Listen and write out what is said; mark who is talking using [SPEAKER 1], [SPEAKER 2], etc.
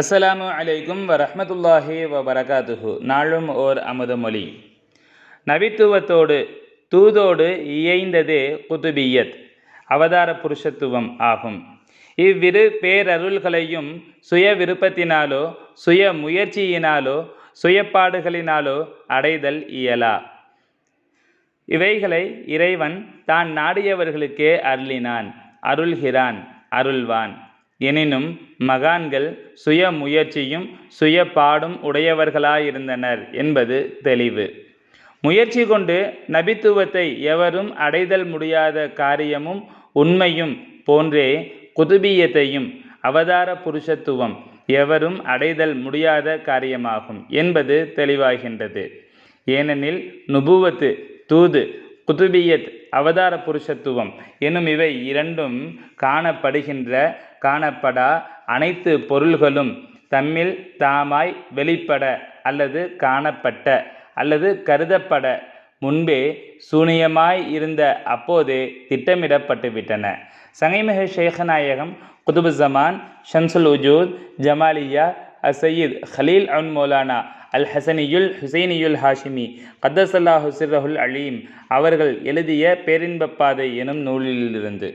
[SPEAKER 1] அஸ்ஸலாமு அலைக்கும் வரஹ்மத்துல்லாஹி வபரகாத்துஹு. நாளும் ஓர் அமுதமொழி நபித்துவத்தோடு தூதோடு இயைந்ததே குதுபியத் அவதார புருஷத்துவம் ஆகும். இவ்விரு பேரருள்களையும் சுய விருப்பத்தினாலோ சுய முயற்சியினாலோ சுயப்பாடுகளினாலோ அடைதல் இயலா. இவைகளை இறைவன் தான் நாடியவர்களுக்கே அருளினான் அருள்கிறான் அருள்வான். எனினும் மகான்கள் சுய முயற்சியும் சுய பாடும் உடையவர்களாயிருந்தனர் என்பது தெளிவு. முயற்சி கொண்டு நபித்துவத்தை எவரும் அடைதல் முடியாத காரியமும் உண்மையும் போன்றே குதுபியத்தையும் அவதார புருஷத்துவம் எவரும் அடைதல் முடியாத காரியமாகும் என்பது தெளிவாகின்றது. ஏனெனில் நுபுவத்து தூது குதுபியத் அவதார புருஷத்துவம் எனும் இவை இரண்டும் காணப்படுகின்ற காணப்படா அனைத்து பொருள்களும் தம்மில் தாமாய் வெளிப்பட அல்லது காணப்பட்ட அல்லது கருதப்பட முன்பே சூனியமாய் இருந்த அப்போதே திட்டமிடப்பட்டுவிட்டன. சங்கைமிகு ஷேகநாயகம் குதுபுசமான் ஷம்சுல் உஜூத் ஜமாலியா அசையீத் ஹலீல் அன் மௌலானா அல் ஹசனியுல் ஹுசைனியுல் ஹாஷிமி கத்தசல்லா ஹுசிரஹுல் அலீம் அவர்கள் எழுதிய பேரின்பப்பாதை எனும் நூலிலிருந்து